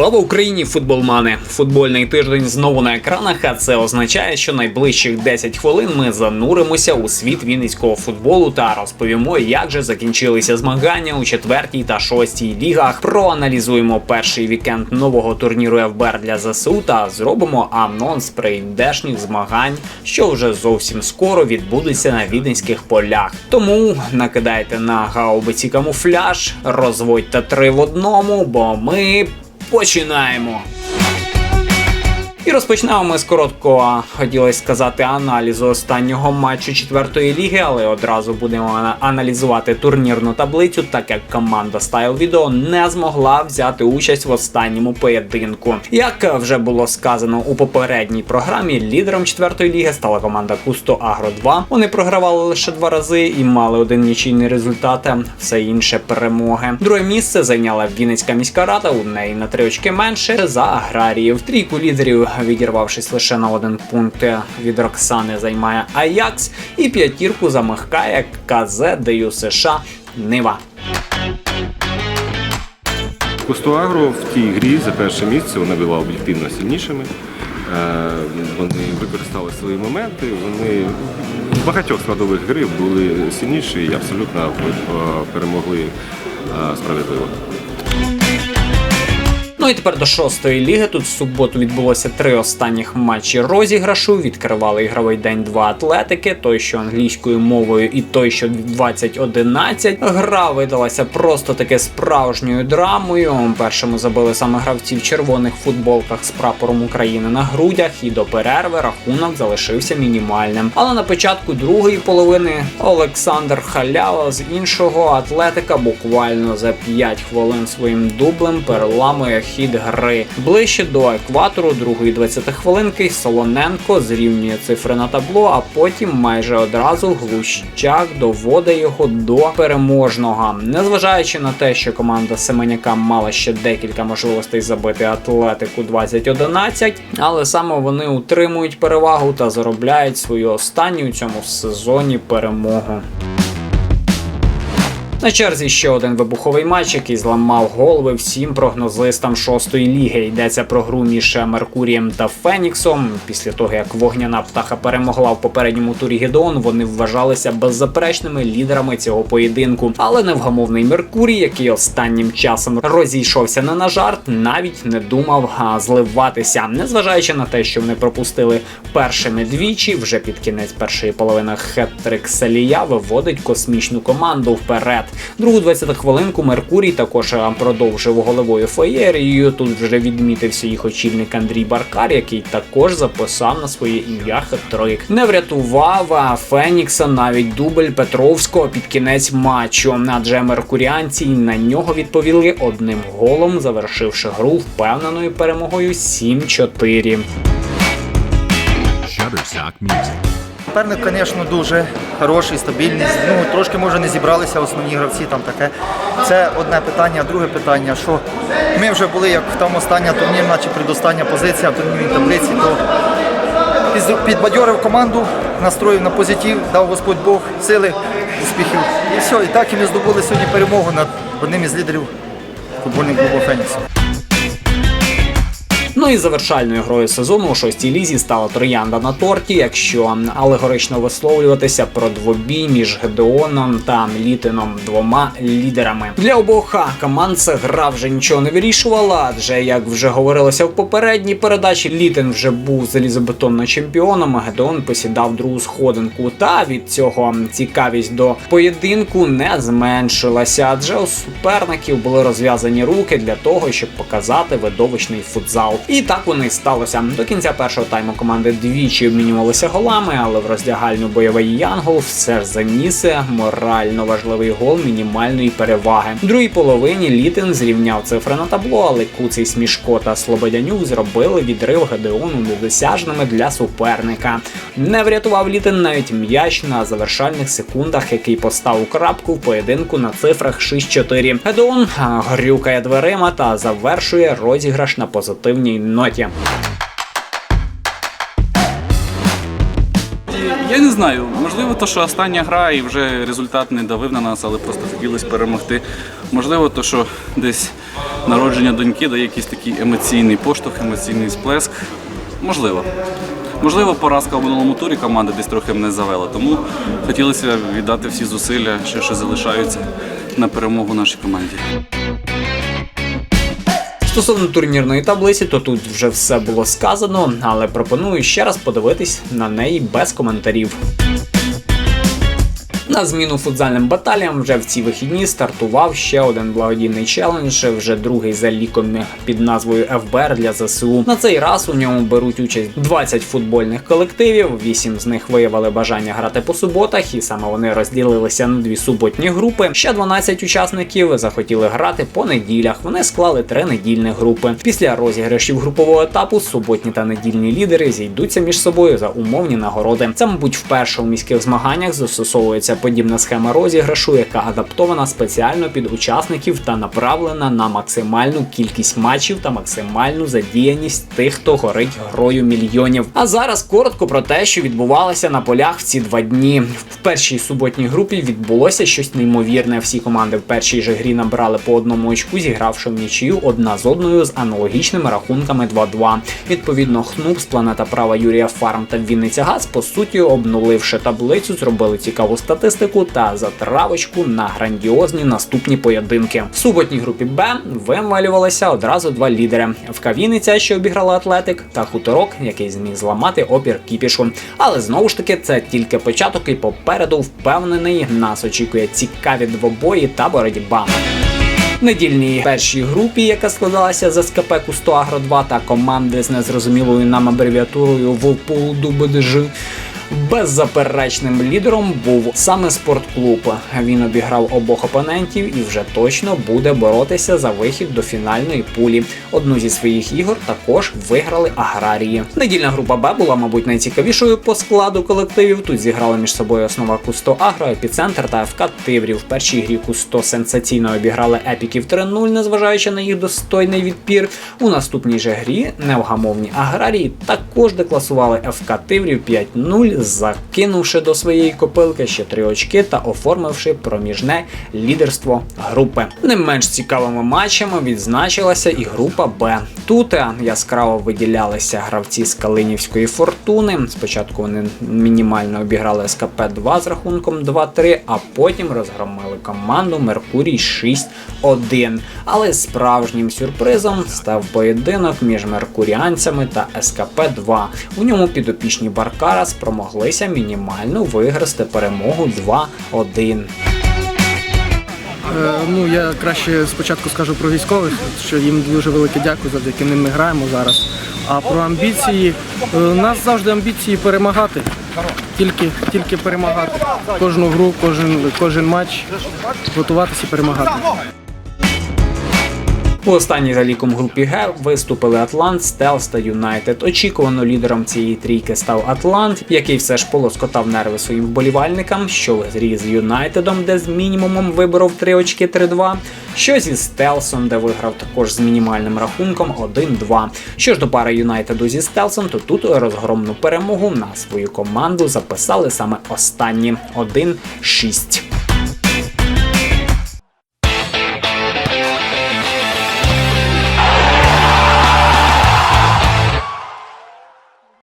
Слава Україні, футболмани! Футбольний тиждень знову на екранах. А це означає, що найближчих 10 хвилин ми зануримося у світ вінницького футболу та розповімо, як же закінчилися змагання у четвертій та шостій лігах. Проаналізуємо перший вікенд нового турніру ФБР для ЗСУ та зробимо анонс прийдешніх змагань, що вже зовсім скоро відбудуться на віденських полях. Тому накидайте на гаубиці камуфляж, розводьте три в одному, бо ми починаємо. І розпочнемо ми з короткого, хотілося сказати, аналізу останнього матчу четвертої ліги, але одразу будемо аналізувати турнірну таблицю, так як команда Style Video не змогла взяти участь в останньому поєдинку. Як вже було сказано у попередній програмі, лідером четвертої ліги стала команда Кусто Агро 2. Вони програвали лише два рази і мали один нічийний результат, все інше перемоги. Друге місце зайняла Вінницька міська рада. У неї на три очки менше за аграріїв. Трійку лідерів, відірвавшись лише на один пункт від Роксани, займає Аякс, і п'ятірку замахкає КЗ ДЮ США Нива. Кустуагро в тій грі за перше місце вона була об'єктивно сильнішими. Е, Вони використали свої моменти, вони в багатьох складових гри були сильніші і абсолютно перемогли е, справедливо. Ну і тепер до шостої ліги. Тут в суботу відбулося три останніх матчі розіграшу. Відкривали ігровий день два атлетики, той, що англійською мовою, і той, що 2011. Гра видалася просто таки справжньою драмою. Першими забили саме гравці в червоних футболках з прапором України на грудях, і до перерви рахунок залишився мінімальним. Але на початку другої половини Олександр Халява з іншого атлетика буквально за 5 хвилин своїм дублем переламує хід гри. Ближче до екватору другої 20 хвилинки Солоненко зрівнює цифри на табло, а потім майже одразу Глущак доводить його до переможного. Незважаючи на те, що команда Семеняка мала ще декілька можливостей забити атлетику 2011, але саме вони утримують перевагу та заробляють свою останню у цьому сезоні перемогу. На черзі ще один вибуховий матч, який зламав голови всім прогнозистам шостої ліги. Йдеться про гру між Меркурієм та Феніксом. Після того, як вогняна птаха перемогла в попередньому турі Гедеон, вони вважалися беззаперечними лідерами цього поєдинку. Але невгамовний Меркурій, який останнім часом розійшовся не на жарт, навіть не думав зливатися. Незважаючи на те, що вони пропустили першими двічі, вже під кінець першої половини хет-трик Салія виводить космічну команду вперед. Другу 20 хвилинку Меркурій також продовжив головою феєрією. Тут вже відмітився їх очільник Андрій Баркар, який також записав на своє ім'я хет-трик. Не врятував Фенікса навіть дубль Петровського під кінець матчу. Адже меркуріанці на нього відповіли одним голом, завершивши гру впевненою перемогою 7-4. Shutterstock Music. Суперник, звісно, дуже хороший, стабільний. Ну, трошки може не зібралися основні гравці там таке. Це одне питання. Друге питання, що ми вже були як там остання турнірна чи предостання позиція в турнірній таблиці, то підбадьорив команду, настроїв на позитив, дав Господь Бог сили, успіхів. І все, і так і ми здобули сьогодні перемогу над одним із лідерів футбольного клубу Фенікс. Ну і завершальною грою сезону у шостій лізі стала троянда на торті, якщо алегорично висловлюватися про двобій між Гедеоном та Літином двома лідерами. Для обох команд ця гра вже нічого не вирішувала, адже як вже говорилося в попередній передачі, Літин вже був залізобетонним чемпіоном, а Гедеон посідав другу сходинку. Та від цього цікавість до поєдинку не зменшилася, адже у суперників були розв'язані руки для того, щоб показати видовищний футзал. І так воно і сталося. До кінця першого тайму команди двічі обмінювалися голами, але в роздягальню бойовий Янгол все ж заніс морально важливий гол мінімальної переваги. В другій половині Літин зрівняв цифри на табло, але Куций Смішко та Слободянюк зробили відрив Гедеону недосяжними для суперника. Не врятував Літин навіть м'яч на завершальних секундах, який поставив крапку в поєдинку на цифрах 6-4. Гедеон грюкає дверима та завершує розіграш на позитивній ноті. Я не знаю, можливо, то, що остання гра і вже результат не давив на нас, але просто хотілося перемогти. Можливо, то, що десь народження доньки дає якийсь такий емоційний поштовх, емоційний сплеск. Можливо. Можливо, поразка в минулому турі команди десь трохи мене завела. Тому хотілося віддати всі зусилля, що ще залишаються на перемогу нашій команді. Стосовно турнірної таблиці, то тут вже все було сказано, але пропоную ще раз подивитись на неї без коментарів. На зміну футзальним баталіям вже в ці вихідні стартував ще один благодійний челендж, вже другий за ліком під назвою ФБР для ЗСУ. На цей раз у ньому беруть участь 20 футбольних колективів. Вісім з них виявили бажання грати по суботах, і саме вони розділилися на дві суботні групи. Ще 12 учасників захотіли грати по неділях. Вони склали три недільні групи. Після розіграшів групового етапу суботні та недільні лідери зійдуться між собою за умовні нагороди. Це, мабуть, вперше у міських змаганнях застосовується подібна схема розіграшу, яка адаптована спеціально під учасників та направлена на максимальну кількість матчів та максимальну задіяність тих, хто горить грою мільйонів. А зараз коротко про те, що відбувалося на полях в ці два дні. В першій суботній групі відбулося щось неймовірне. Всі команди в першій же грі набрали по одному очку, зігравши в нічию одна з одною з аналогічними рахунками 2-2. Відповідно, Хнуп з планета права Юрія Фарм та Вінниця Газ, по суті, обнуливши таблицю, зробили цікаву статистику та затравочку на грандіозні наступні поєдинки. В суботній групі Б вималювалися одразу два лідери: ФК Вінниця, що обіграла Атлетик, та хуторок, який зміг зламати опір кіпішу. Але знову ж таки, це тільки початок, і попереду впевнений нас очікує цікаві двобої та боротьба. Недільній першій групі, яка складалася з СКП Кусто Агро 2 та команди з незрозумілою нам абревіатурою Вопул ДУБДЖ. Беззаперечним лідером був саме спортклуб. Він обіграв обох опонентів і вже точно буде боротися за вихід до фінальної пулі. Одну зі своїх ігор також виграли аграрії. Недільна група Б була, мабуть, найцікавішою по складу колективів. Тут зіграли між собою основа Кусто Агро, Епіцентр та ФК Тиврів. В першій грі Кусто сенсаційно обіграли епіків 3-0, незважаючи на їх достойний відпір. У наступній же грі невгамовні аграрії також декласували ФК Тиврів 5-0, закинувши до своєї копилки ще три очки та оформивши проміжне лідерство групи. Не менш цікавими матчами відзначилася і група Б. Тут е, яскраво виділялися гравці з Калинівської фортуни. Спочатку вони мінімально обіграли СКП 2 з рахунком 2-3, а потім розгромили команду Меркурій 6-1. Але справжнім сюрпризом став поєдинок між меркуріанцями та СКП 2. У ньому підопічні Баркара спромоглися мінімально виграти перемогу 2-1. Е, Ну, я краще спочатку скажу про військових, що їм дуже велике дякую, завдяки ним ми граємо зараз. А про амбіції, е, у нас завжди амбіції перемагати. Тільки, тільки перемагати. Кожну гру, кожен, кожен матч готуватися і перемагати. У останній за ліком групі Г виступили Атлант, Стелс та Юнайтед. Очікувано лідером цієї трійки став Атлант, який все ж полоскотав нерви своїм вболівальникам, що в грі з Юнайтедом, де з мінімумом виборов 3 очки 3-2, що зі Стелсом, де виграв також з мінімальним рахунком 1-2. Що ж до пари Юнайтеду зі Стелсом, то тут розгромну перемогу на свою команду записали саме останні 1-6.